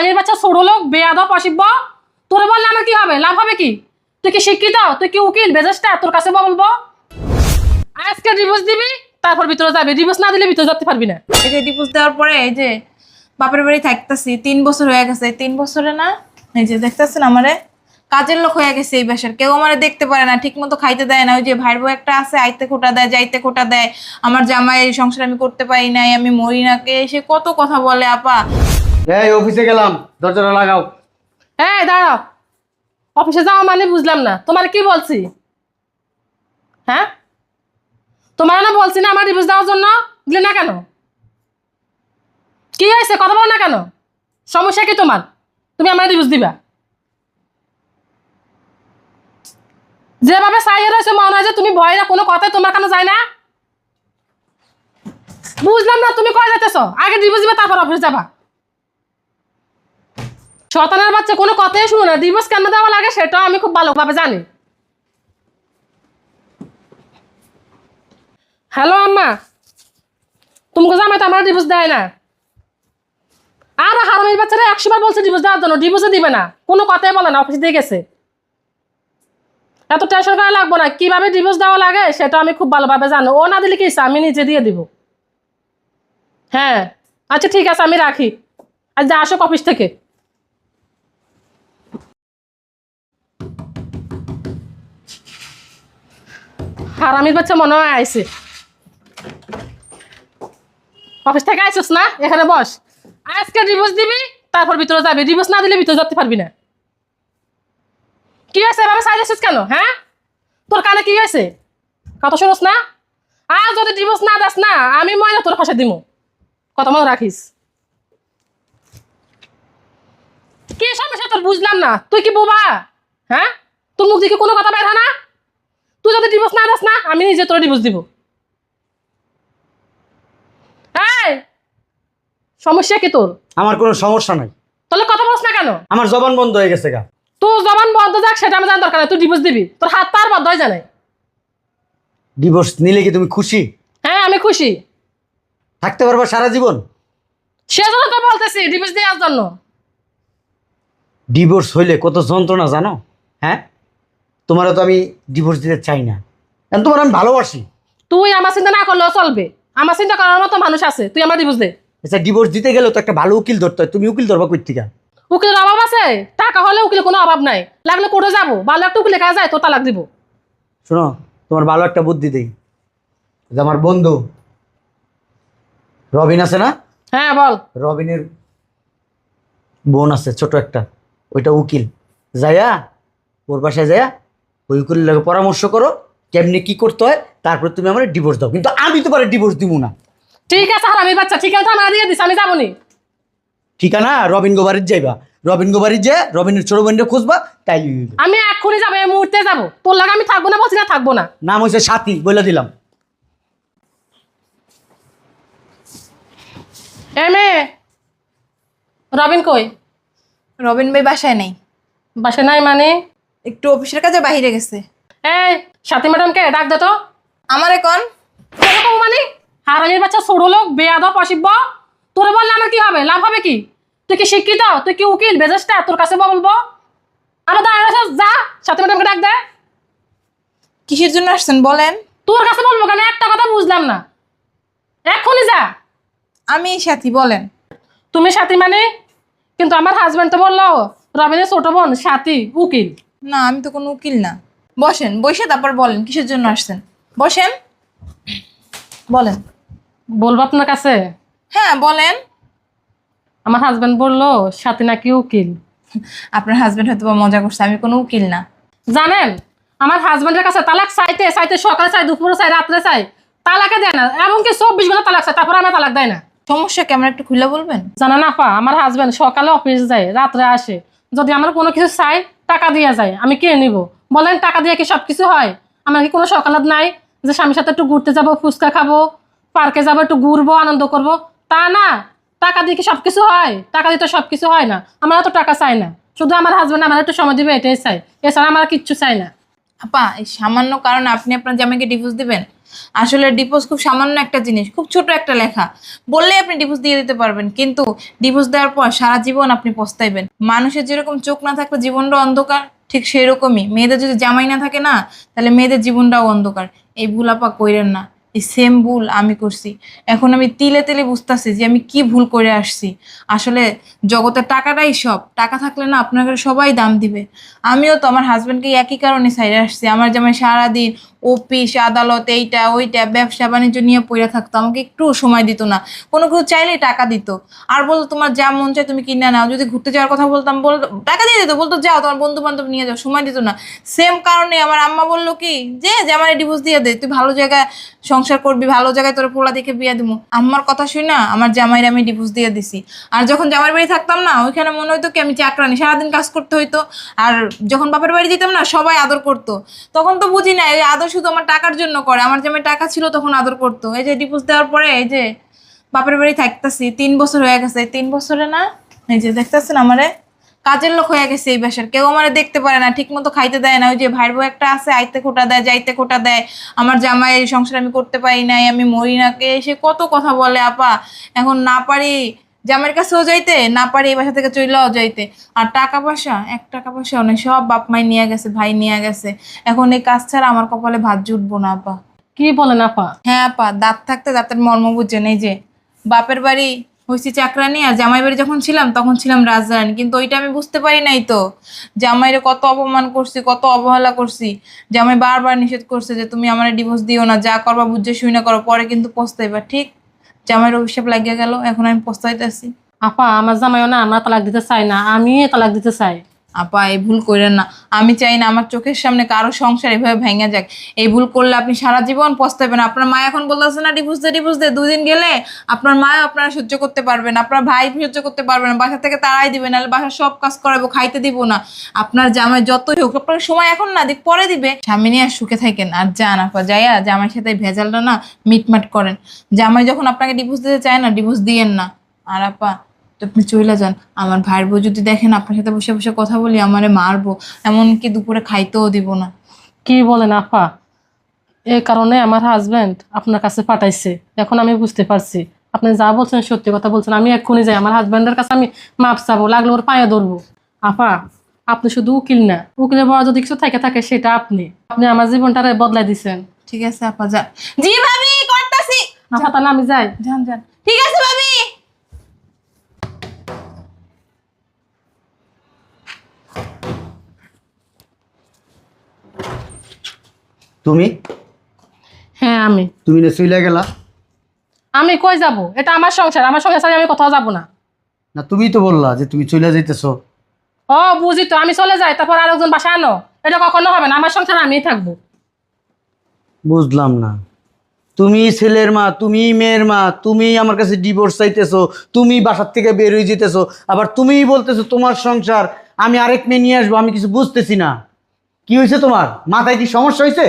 হারামির বাচ্চা ছোট লোক, বেয়াদব অসিব্য তোরে বললে আমার কি হবে? লাভ হবে কি? তুই কি শিক্ষিত? তুই কি উকিল? বেজাসটা তোর কাছে বলব? আজকে ডিভোর্স দিবি, তারপর ভিতরে যাবি। ডিভোর্স না দিলে ভিতরে যেতে পারবি না। এই যে ডিভোর্স দেওয়ার পরে এই যে বাপের বাড়ি থাকতেছি, তিন বছর হয়ে গেছে। তিন বছরে না, এই যে দেখতেছেন আমারে, কাজের লোক হয়ে গেছে এই বাসার। কেউ আমারে দেখতে পারে না ঠিক মতো খাইতে দেয় না। ওই যে ভাইয়ের বউ একটা আছে, আইতে খোটা দেয়, যাইতে খোটা দেয়। আমার জামাই সংসার আমি করতে পারি নাই, আমি মরি না। কে এসে কত কথা বলে, আপা? এই অফিসে গেলাম। দাঁড়াও। অফিসে মানে বুঝলাম না। কি বলছি? হ্যাঁ? তোমার বলছি না আমার জন্য? না কেন? কি হয়েছে? কথা বলো না কেন? সমস্যা কি তোমার? তুমি আমার ডিভোর্স দিবা। যেভাবে মনে হয় যে তুমি ভয় না, কোনো কথাই তোমার কেন যায় না। বুঝলাম না, তুমি কয় যেতেছ? আগে ডিভোর্স দিবা, তারপর অফিস যাবা। শতানের বাচ্চা কোনো কথাই শুনো না। ডিভোর্স কেন দেওয়া লাগে সেটাও আমি খুব ভালোভাবে জানি। হ্যালো আম্মা। তোমাকে জামাই তো আমার ডিভোর্স দেয় না। আর হারামির বাচ্চারা একশো বার বলছে ডিভোর্স দেওয়ার জন্য ডিভোর্সে দিবে না। কোনো কথাই বলে না অফিস দিয়ে গেছে। এত টেনশন করা লাগবো না, কীভাবে ডিভোর্স দেওয়া লাগে সেটা আমি খুব ভালোভাবে জানো। ও না দিলে কি আমি নিজে দিয়ে দিব। হ্যাঁ। আচ্ছা ঠিক আছে, আমি রাখি। আজ যা আসো অফিস থেকে। হারামির বাচ্চা মনে হয় আইসে অফিস থেকে আইসিস না? এখানে বস। আজকে ডিভোর্স দিবি, তারপর ভিতরে যাবি। ডিভোর্স না দিলে ভিতরে যেতে পারবি না। কি হয়েছে? এভাবে সাইজ আসিস কেন? হ্যাঁ? তোর কানে কি হয়েছে? কথা শুনোস না? আর যদি ডিভোর্স না দাস না, আমি ময়না তোর ফাঁসে দিমু। কথা মনে রাখিস। কি সমস্যা তোর? বুঝলাম না। তুই কি বোবা? হ্যাঁ? তোর মুখ দেখে কোনো কথা বের না? তুই যদি ডিভোর্স না দাস না আমি নিজে তোর ডিভোর্স দিব। এই সমস্যা কি তোর? আমার কোনো সমস্যা নাই। তাহলে কথা বলছ না কেন? আমার জবান বন্ধ হয়ে গেছে গা। তোর জবান বন্ধ যাক সেটা আমি জানার দরকার নাই। তুই ডিভোর্স দিবি। তোর হাত তার বন্ধ হয়ে জানাই ডিভোর্স নিলে কি তুমি খুশি? হ্যাঁ আমি খুশি। থাকতে পারবা সারা জীবন? সেজন্য তো বলতেছি ডিভোর্স দেওয়ার জন্য। ডিভোর্স হইলে কত যন্ত্রণা জানো? হ্যাঁ? তোমারও তো আমি ডিভোর্স দিতে চাই না। কারণ তোমার আমি ভালোবাসি। তুই আমার চিন্তা না করলেও চলবে। আমার চিন্তা করার মতো মানুষ আছে। তুই আমার ডিভোর্স দে। আচ্ছা ডিভোর্স দিতে গেলে তো একটা ভালো উকিল ধরতে হয়। তুমি উকিল ধরবা কই থেকে উকিলের অভাব আছে। টাকা হলে উকিলের কোনো অভাব নাই। লাগলে কোর্টে যাব। ভালো একটা উকিলের কাছে যায় তো তালাক দিব। শোনো তোমার ভালো একটা বুদ্ধি দেই। যে আমার বন্ধু। রবিন আছে না? হ্যাঁ বল। রবিনের বোন আছে ছোট একটা। ওইটা উকিল। যাইয়া ওর বাসায় যাইয়া ওই লাগে পরামর্শ করো কেমনি কি করতে হয় তারপর তুমি আমার ডিভোর্স দাও। কিন্তু আমি তো তোমার ডিভোর্স দিব না। ঠিক আছে হারামির বাচ্চা ঠিক আছে আমার দিয়ে দিস আমি যাবনি ঠিকানা রবিন গোবারির যাইবা। রবিন গোবারির যে রবিনের ছোট বোনটা খুঁজবা তাই আমি এক্ষুনি যাব এই মুহূর্তে যাব। তোর লাগে আমি থাকব না বলছি না থাকব না। নাম হয়েছে সাথী বলে দিলাম। এ মেয়ে রবিন কই? রবিন ভাই বাসায় নেই। বাসায় নাই মানে? একটু অফিসের কাজে বাইরে গেছে। এই সাথী ম্যাডামকে ডাক দে তো। আমার এখন এরকম মানে? হারামির বাচ্চা ছোট লোক বেয়াদব অসিব্য তোরে বললে আমার কি হবে? লাভ হবে কি? তুই কি শিক্ষিত? তুই কি উকিল বেজাসটা? তোর কাছে বলব। আমার আছিস, যা। সাথী ম্যাডামকে ডাক দে। কিসের জন্য আসছেন? বলেন। তোর কাছে বলব কেন? একটা কথা বুঝলাম না। এক্ষুনি যা। আমি সাথী বলেন। তুমি সাথী মানে? কিন্তু আমার হাজব্যান্ড তো বলল রবিনের ছোট বোন সাথী উকিল। না আমি তো কোনো উকিল না। বসেন বসে তারপর বলেন কিসের জন্য আসছেন? বসেন। বলেন। বলব আপনার কাছে? হ্যাঁ বলেন। আমার হাজব্যান্ড বলল সাথী নাকি উকিল? আপনার হাজবেন্ড হয়তো বা মজা করছে আমি কোনো উকিল না। জানেন আমার হাজব্যান্ডের কাছে তালাক চাইতে চাইতে সকালে চাই দুপুরে চাই রাত্রে চাই তালাকে দেয় না। এমনকি চব্বিশ ঘণ্টা তালাক চাই তারপরে আমার তালাক দেয় না। সমস্যা কি আমার একটু খুলে বলবেন? জানা না পা আমার হাজব্যান্ড সকালে অফিস যায় রাত্রে আসে। যদি আমার কোনো কিছু চাই টাকা দিয়ে যায়, আমি কে নিব? বলেন টাকা দিয়ে কি সব কিছু হয়? আমার কি কোনো সকালত নাই যে স্বামীর সাথে একটু ঘুরতে যাব, ফুচকা খাব, পার্কে যাব, একটু ঘুরবো, আনন্দ করব? তা না, টাকা দিয়ে কি সব কিছু হয়? টাকা দিয়ে তো সব কিছু হয় না, আমার তো টাকা চাই না। শুধু আমার হাজব্যান্ড আমার একটু সময় দিবে, এটাই চাই এছাড়া আমার কিচ্ছু চাই না। আপা, এই সামান্য কারণে আপনি আপনার জামাইকে ডিভোর্স দিবেন? আসলে ডিভোর্স খুব সামান্য একটা জিনিস, খুব ছোট একটা লেখা। বললেই আপনি ডিভোর্স দিয়ে দিতে পারবেন, কিন্তু ডিভোর্স দেওয়ার পর সারা জীবন আপনি পস্তাইবেন। মানুষের যেরকম চোখ না থাকলে জীবনটা অন্ধকার, ঠিক সেরকমই। মেয়েদের যদি জামাই না থাকে না, তাহলে মেয়েদের জীবনটাও অন্ধকার। এই ভুল আপা কইরেন না। এই সেম ভুল আমি করছি। এখন আমি তিলে তিলে বুঝতেছি যে আমি কি ভুল করে আসছি। আসলে জগতের টাকাটাই সব। টাকা থাকলে না আপনাকে সবাই দাম দিবে। আমিও তো আমার হাজব্যান্ডকে একই কারণে সাইডে আসছি। আমার যেমন সারাদিন অফিস, আদালত, এইটা, ওইটা, ব্যবসা, বাণিজ্য নিয়ে পড়ে থাকতো। আমাকে একটু সময় দিত না। কোনো কিছু চাইলেই টাকা দিত। আর বলতো, তোমার যা মন চায় তুমি কিনে নাও। যদি ঘুরতে যাওয়ার কথা বলতাম বলতো টাকা দিয়ে দিত। বলতো, যাও, তোমার বন্ধু বান্ধব নিয়ে যাও। সময় দিত না। সেম কারণে আমার আম্মা বলল কি, যে জামাই ডিভোর্স দিয়ে দে। তুই ভালো জায়গায় সংসার করবি, ভালো জায়গায় তোর পোলা দেখে বিয়ে দিব আম্মার কথা শুই না, আমার জামাইরে আমি ডিভোর্স দিয়ে দিছি। আর যখন জামাইয়ের বাড়ি থাকতাম না, ওইখানে মনে হইতো কি, আমি চাকরানি সারাদিন কাজ করতে হইতো। আর যখন বাপের বাড়ি যেতাম না, সবাই আদর করতো। তখন তো বুঝি না এই আদর শুধু আমার টাকার জন্য করে। আমার জামাই টাকা ছিল তখন আদর করতো। এই যে ডিভোর্স দেওয়ার পরে এই যে বাপের বাড়ি থাকতেছি, তিন বছর হয়ে গেছে। তিন বছরে না, এই যে দেখতেছেন আমারে, কাজের লোক হয়ে গেছে এই বাসার। কেউ আমারে দেখতে পারে না ঠিক মতো খাইতে দেয় না। ওই যে ভাইয়ের বউ একটা আছে, আইতে খোটা দেয়, যাইতে খোটা দেয়। আমার জামাই এই সংসার আমি করতে পারি নাই, আমি মরি না। কে সে কত কথা বলে, আপা? এখন না পারি জামাইয়ের কাছেও যাইতে না পারি এই বাসা থেকে চলেও যাইতে। আর টাকা পয়সা এক টাকা পয়সা অনেক সব বাপ মাই নিয়ে গেছে ভাই নিয়ে গেছে। এখন এই কাজ ছাড়া আমার কপালে ভাত জুটবো না আপা। কি বলেন আপা? হ্যাঁ আপা দাঁত থাকতে দাঁতের মর্ম বুঝছেন এই যে। বাপের বাড়ি হয়েছি চাকরানি আর জামাই বাড়ি যখন ছিলাম তখন ছিলাম রাজরানী কিন্তু ওইটা আমি বুঝতে পারি নাই তো। জামাইরে কত অপমান করছি কত অবহেলা করছি। জামাই বারবার নিষেধ করছে যে তুমি আমার ডিভোর্স দিও না যা করবা বুঝে শুই না করো পরে কিন্তু পস্তাইবা। ঠিক জামাইয়ের অভিশাপ লাগিয়ে গেল, এখন আমি পস্তাইতেছি। আপা, আমার জামাইও না, আমার তালাক দিতে চাই না আমি তালাক দিতে চাই। আপা, এই ভুল করেন না। আমি চাই না আমার চোখের সামনে কারও সংসার এভাবে ভেঙে যাক। এই ভুল করলে আপনি সারা জীবন পস্তাবেন আপনার মা এখন বলতেছে না ডিভোর্স দে ডিভোর্স দে। দুদিন গেলে আপনার মা আপনারা সহ্য করতে পারবেন আপনার ভাই সহ্য করতে পারবেন বাসা থেকে তারাই দিবেন নাহলে বাসার সব কাজ করাবো, খাইতে দিব না। আপনার জামাই যতই হোক, আপনার সময় এখন না, দিক পরে দিবে। স্বামী নিয়ে আর সুখে থাকেন, আর যান আপা, যাইয়া জামাইয়ের সাথে ভেজালটা না মিটমাট করেন। জামাই যখন আপনাকে ডিভোর্স দিতে চায় না ডিভোর্স দিয়েন না। আর আপা তো আপনি চলে যান। আমার ভাইয়ের বউ যদি দেখেন আপনার সাথে বসে বসে কথা বলি আমারে মারবো। এমনকি দুপুরে খাইতেও দিব না। কি বলেন আপা? এই কারণে আমার হাজবেন্ড আপনার কাছে পাঠাইছে। এখন আমি বুঝতে পারছি। আপনি যা বলছেন সত্যি কথা বলছেন। আমি এক্ষুনি যাই। আমার হাজবেন্ডের কাছে আমি মাপ চাবো। লাগলে ওর পায়ে ধরবো। আপা আপনি শুধু উকিল না। উকিলের বড় যদি কিছু থাকে থাকে সেটা আপনি। আপনি আমার জীবনটারে বদলাই দিছেন। ঠিক আছে আপা যান জি ভাবি করতাছি। আপা তাহলে আমি যাই। যান যান। ঠিক আছে ভাবি। তুমি? হ্যাঁ আমি। তুমি না চইলা গেলা। আমি কই যাব? এটা আমার সংসার। আমার সংসার ছাড়া আমি কোথাও যাব না। না তুমি তো বললা যে তুমি চইলা যাইতেছো। ও বুঝি তো। আমি চলে যাই তারপর আরেকজন বাসায় আনো। এটা কখনো হবে না। আমার সংসার আমিই থাকব। বুঝলাম না। তুমি ছেলের মা তুমি মেয়ের মা তুমি আমার কাছে ডিভোর্স চাইতেছো তুমি বাসার থেকে বের হয়ে যেতেছো আবার তুমিই বলতেছো তোমার সংসার আমি আরেক মেয়ে নিয়ে আসব আমি কিছু বুঝতেছি না। কি হয়েছে তোমার? মাথায় কি সমস্যা হয়েছে